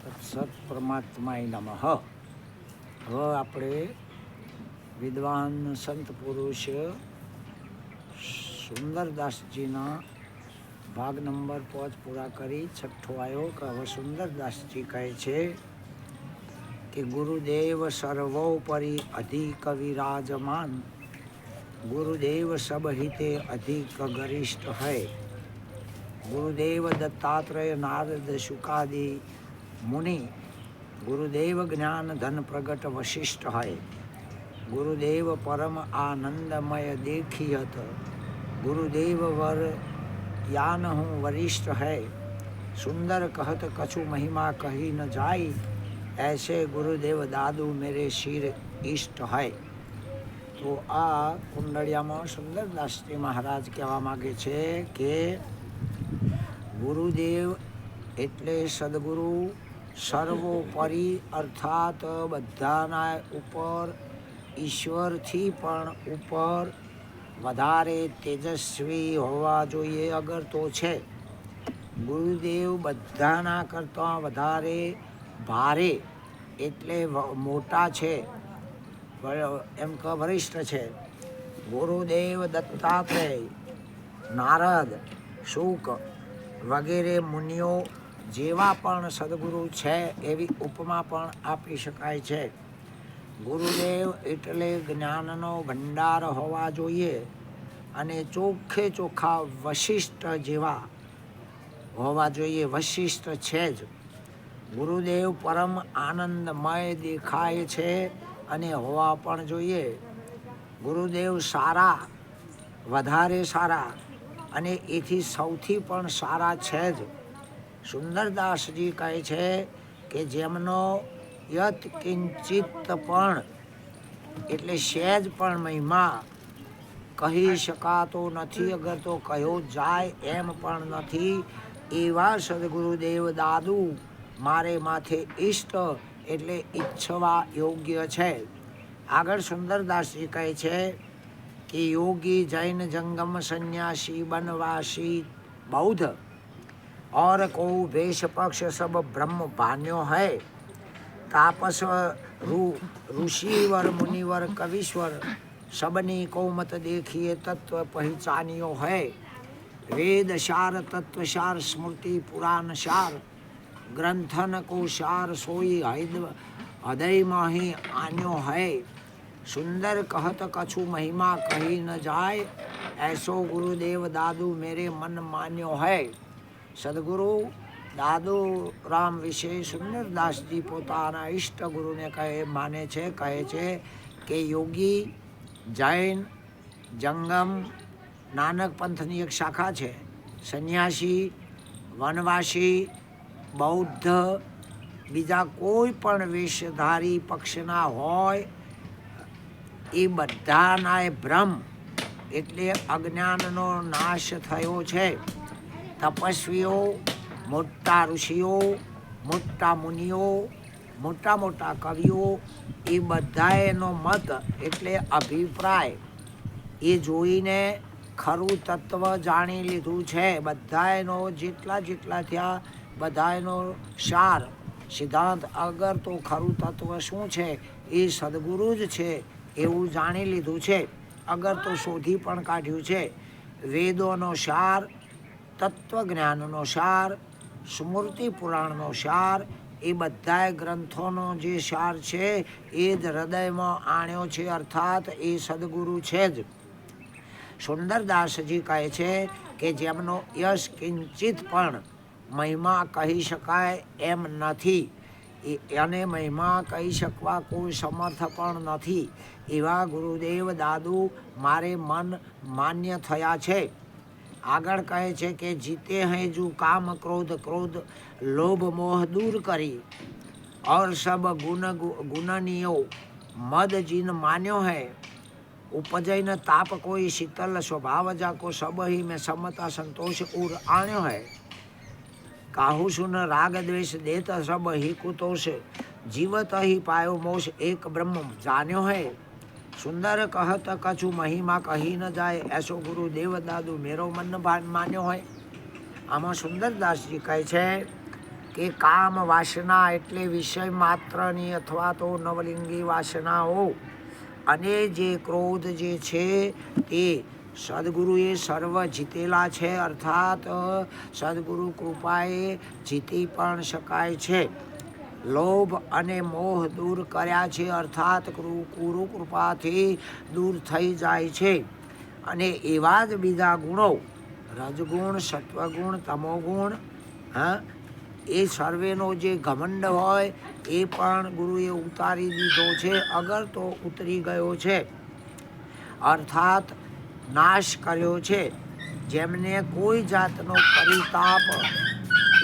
સત પરમાત્માય નમઃ. હવે આપણે વિદ્વાન સંત પુરુષ સુંદરદાસજીના ભાગ નંબર પાંચ પૂરા કરી છઠ્ઠો આવ્યો કે હવે સુંદરદાસજી કહે છે કે ગુરુદેવ સર્વોપરી અધિક વિરાજમાન. ગુરુદેવ સબહિતે અધિક ગરિષ્ઠ હૈ. ગુરુદેવ દત્તાત્રેય નારદ શુકાદી મુનિ, ગુરુદેવ જ્ઞાન ધન પ્રગટ વશિષ્ઠ હૈ ગુરુદેવ પરમ આનંદમય દેખી હત ગુરુદેવ વર યાન હું વરિષ્ઠ હૈ. સુંદર કહત કછું મહિમા કહી ન જાય. એસે ગુરુદેવ દાદુ મેરે શિર ઈષ્ટ હૈ તો આ કુંડળિયામાં સુંદર સુંદરદાસજી મહારાજ કહેવા માગે છે કે, ગુરુદેવ એટલે સદગુરુ સર્વોપરી અર્થાત બધાના ઉપર, ઈશ્વરથી પણ ઉપર, વધારે તેજસ્વી હોવા જોઈએ અગર તો છે. ગુરુદેવ બધાના કરતાં વધારે ભારે એટલે મોટા છે. એમ કે, વરિષ્ઠ છે. ગુરુદેવ દત્તાત્રેય, નારદ, શુક વગેરે મુનિઓ જેવા પણ સદગુરુ છે એવી ઉપમા પણ આપી શકાય છે. ગુરુદેવ એટલે જ્ઞાનનો ભંડાર હોવા જોઈએ અને ચોખ્ખે ચોખ્ખા વશિષ્ઠ જેવા હોવા જોઈએ. વશિષ્ઠ છે જ. ગુરુદેવ પરમ આનંદમય દેખાય છે અને હોવા પણ જોઈએ. ગુરુદેવ સારા, વધારે સારા અને એથી સૌથી પણ સારા છે જ. સુંદરદાસજી કહે છે કે જેમનો યત કિંચિત પણ, એટલે સહેજ પણ મહિમા કહી શકાતો નથી. અગર તો કહ્યો જાય એમ પણ નથી. એવા સદગુરુદેવ દાદુ મારે માથે ઈષ્ટ એટલે ઈચ્છવા યોગ્ય છે. આગળ સુંદરદાસજી કહે છે કે, યોગી જૈન જંગમ સંન્યાસી બનવાસી બૌદ્ધ और को वेश पक्ष सब ब्रह्म भान्यो है तापस ऋ ऋषिवर मुनिवर कविश्वर सबनी को मत देखिए तत्व पहचानियो है वेद सार तत्व सार स्मृति पुराण सार ग्रंथन को सार सोई हृदय हृदय माही आन्यो है सुंदर कहत कछु महिमा कही न जाए ऐसो गुरुदेव दादू मेरे मन मान्यो है સદગુરુ દાદુ રામ વિશે સુંદરદાસજી પોતાના ઈષ્ટ ગુરુને કહે માને છે કહે છે કે યોગી જૈન જંગમ નાનક પંથની એક શાખા છે સંન્યાસી વનવાસી બૌદ્ધ બીજા કોઈ પણ વેશધારી પક્ષના હોય એ બધાના એ ભ્રમ એટલે અજ્ઞાનનો નાશ થયો છે તપસ્વીઓ, મોટા ઋષિઓ, મોટા મુનિઓ, મોટા મોટા કવિઓ, એ બધાએનો મત એટલે અભિપ્રાય. એ જોઈને ખરું તત્વ જાણી લીધું છે. બધાએનો જેટલા જેટલા થયા બધાએનો સાર. સિદ્ધાંત, અગર તો ખરું તત્વ શું છે? એ સદગુરુ જ છે, એવું જાણી લીધું છે. અગર તો શોધી પણ કાઢ્યું છે. વેદોનો સાર તત્વજ્ઞાનનો સાર, સ્મૃતિ પુરાણનો સાર, એ બધાય ગ્રંથોનો જે સાર છે, એ જ હૃદયમાં આણ્યો છે, અર્થાત એ સદગુરુ છે જ. સુંદરદાસજી કહે છે કે જેમનો યશ કિંચિત પણ મહિમા કહી શકાય એમ નથી. એ- અને મહિમા કહી શકવા કોઈ સમર્થ પણ નથી. એવા ગુરુદેવ દાદુ મારે મન માન્ય થયા છે. આગળ કહે છે કે જીતે हैं जो काम क्रोध क्रोध लोभ मोह दूर करी और सब गुण गुणनियो मद जिन मान्यो है उपजय न ताप कोई शीतल स्वभाव जा को सब ही में समता संतोष उर आण्यो है काहू सुन राग द्वेष देत सब ही कुतोष जीवत ही पायो मोश एक ब्रह्म जान्यो है સુંદર કહત કછું મહિમા કહી ન જાય. એસો ગુરુ દેવ દાદુ મેરો મન માન્યો હોય. આમાં સુંદરદાસજી કહે છે કે કામ વાસના એટલે વિષય માત્રની અથવા તો નવલિંગી વાસનાઓ. અને જે ક્રોધ જે છે તે સદગુરુએ સર્વ જીતેલા છે. અર્થાત સદગુરુ કૃપાએ જીતી પણ શકાય છે. લોભ અને મોહ દૂર કર્યા છે, અર્થાત ગુરુ કૃપાથી દૂર થઈ જાય છે. અને એવા જ બીજા ગુણો, રજગુણ, સત્વગુણ, તમોગુણ, હા, એ સર્વેનો જે ઘમંડ હોય, એ પણ ગુરુએ ઉતારી દીધો છે, અગર તો ઉતરી ગયો છે. અર્થાત નાશ કર્યો છે. જેમને કોઈ જાતનો પરિતાપ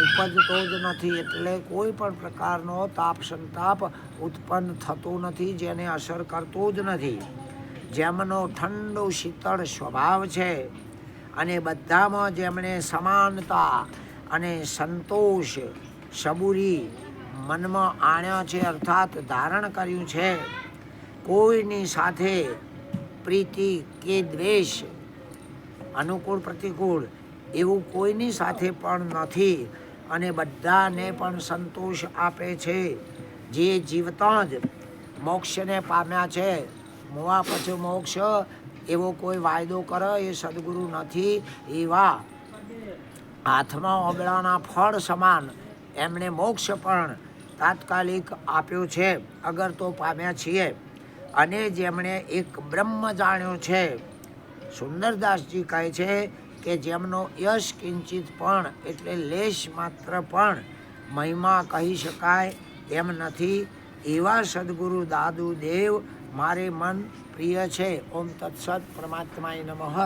ઉપજતો જ નથી એટલે કોઈ પણ પ્રકારનો તાપ સંતાપ ઉત્પન્ન થતો નથી, જેને અસર કરતો જ નથી. જેમનો ઠંડો શીતળ સ્વભાવ છે અને બધામાં જેમણે સમાનતા અને સંતોષ સબુરી મનમાં આણ્યા છે અર્થાત ધારણ કર્યું છે. કોઈની સાથે પ્રીતિ કે દ્વેષ અનુકૂળ પ્રતિકૂળ એવું કોઈની સાથે પણ નથી. અને બધાને પણ સંતોષ આપે છે. જે જીવતા જ મોક્ષને પામ્યા છે મોવા પછી મોક્ષ, એવો કોઈ વાયદો કરે એ સદગુરુ નથી, એવા હાથમાં ઓબળાના ફળ સમાન એમણે મોક્ષ પણ તાત્કાલિક આપ્યો છે, અગર તો પામ્યા છીએ. અને જેમણે એક બ્રહ્મ જાણ્યો છે, સુંદરદાસજી કહે છે કે જેમનો યશ કિંચિત પણ એટલે લેશ માત્ર પણ મહિમા કહી શકાય એમ નથી. એવા સદગુરુ દાદુ દેવ મારે મન પ્રિય છે. ઓમ તત્સત પરમાત્માય નમઃ.